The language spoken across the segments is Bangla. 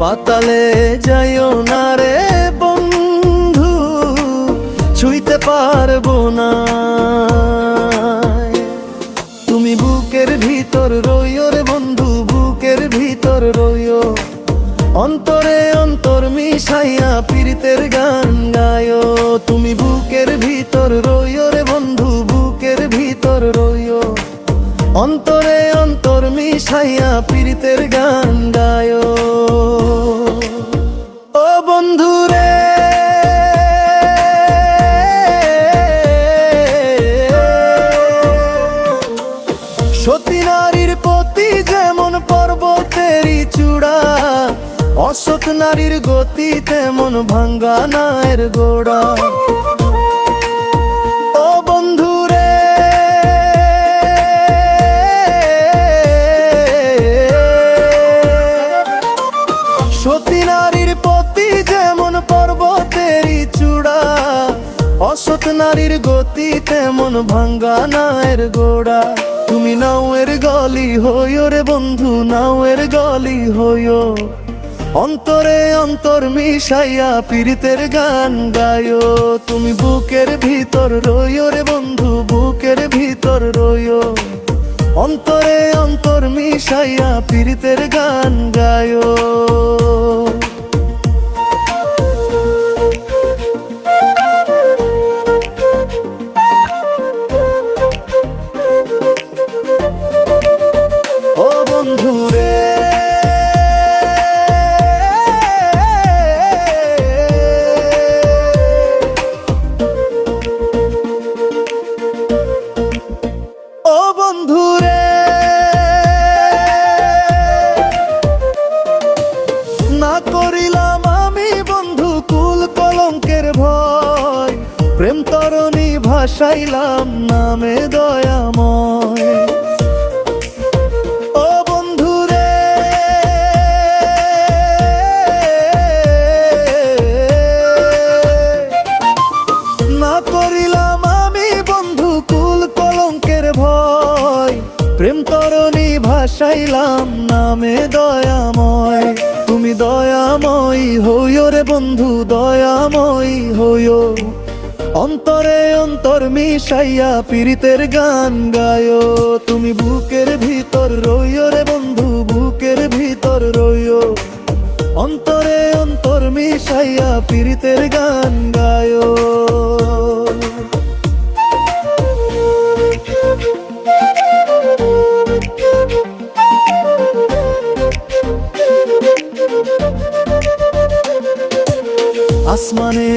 পাতালে যাইও না রে বন্ধু, ছুঁইতে পারব না। তুমি বুকের ভিতর রইও রে বন্ধু, বুকের ভিতর রইও। অন্তরে অন্তর মিশাইয়া পীড়িতের গান গায়ো। তুমি বুকের ভিতর রইও রে বন্ধু, বুকের ভিতর রইও। অন্তরে অন্তর মিশাইয়া পীড়িতের গান গায়ো। ও বন্ধু রে সতী নারীর প্রতি যেমন পর্বতেরই চূড়া, অসৎ নারীর গতি তেমন ভাঙ্গা নায়ের গোড়া। নারীর গতি তেমন ভাঙ্গা নায়ের গোড়া? তুমি নাওয়ের গলি হইও রে বন্ধু নাওয়ের গলি হইও। অন্তরে অন্তর মিশাইয়া পীড়িতের গান গায়ো তুমি বুকের ভিতর রইও রে বন্ধু, বুকের ভিতর রইও। অন্তরে অন্তর মিশাইয়া পীড়িতের গান গায়ো ভাসাইলাম নামে দয়াময়। ও বন্ধু রে, না করিলাম আমি বন্ধু কুল কলঙ্কের ভয়। প্রেম তরণী ভাসাইলাম নামে দয়াময়। তুমি দয়াময় হইও রে বন্ধু, দয়াময় হইও। অন্তরে অন্তর মিশাইয়া পীড়িতের গান গায়ো। তুমি বুকের ভিতর রইও রে বন্ধু, বুকের ভিতর রইও অন্তরে অন্তর মিশাইয়া পীড়িতের গান গায়ো।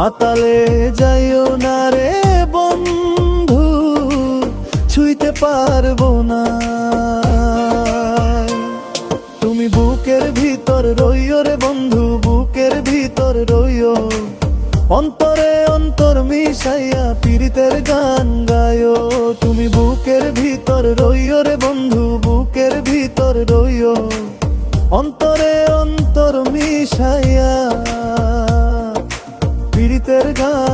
পাতালে যাইও না রে বন্ধু, ছুঁইতে পারব না। তুমি বুকের ভিতর রইও রে বন্ধু, বুকের ভিতর রইও। অন্তরে অন্তর মিশাইয়া পীড়িতের গান গায়ো। তুমি বুকের ভিতর রইও রে বন্ধু, বুকের ভিতর রইও। অন্তরে অন্তর মিশাইয়া পীড়িতের গান গায়ো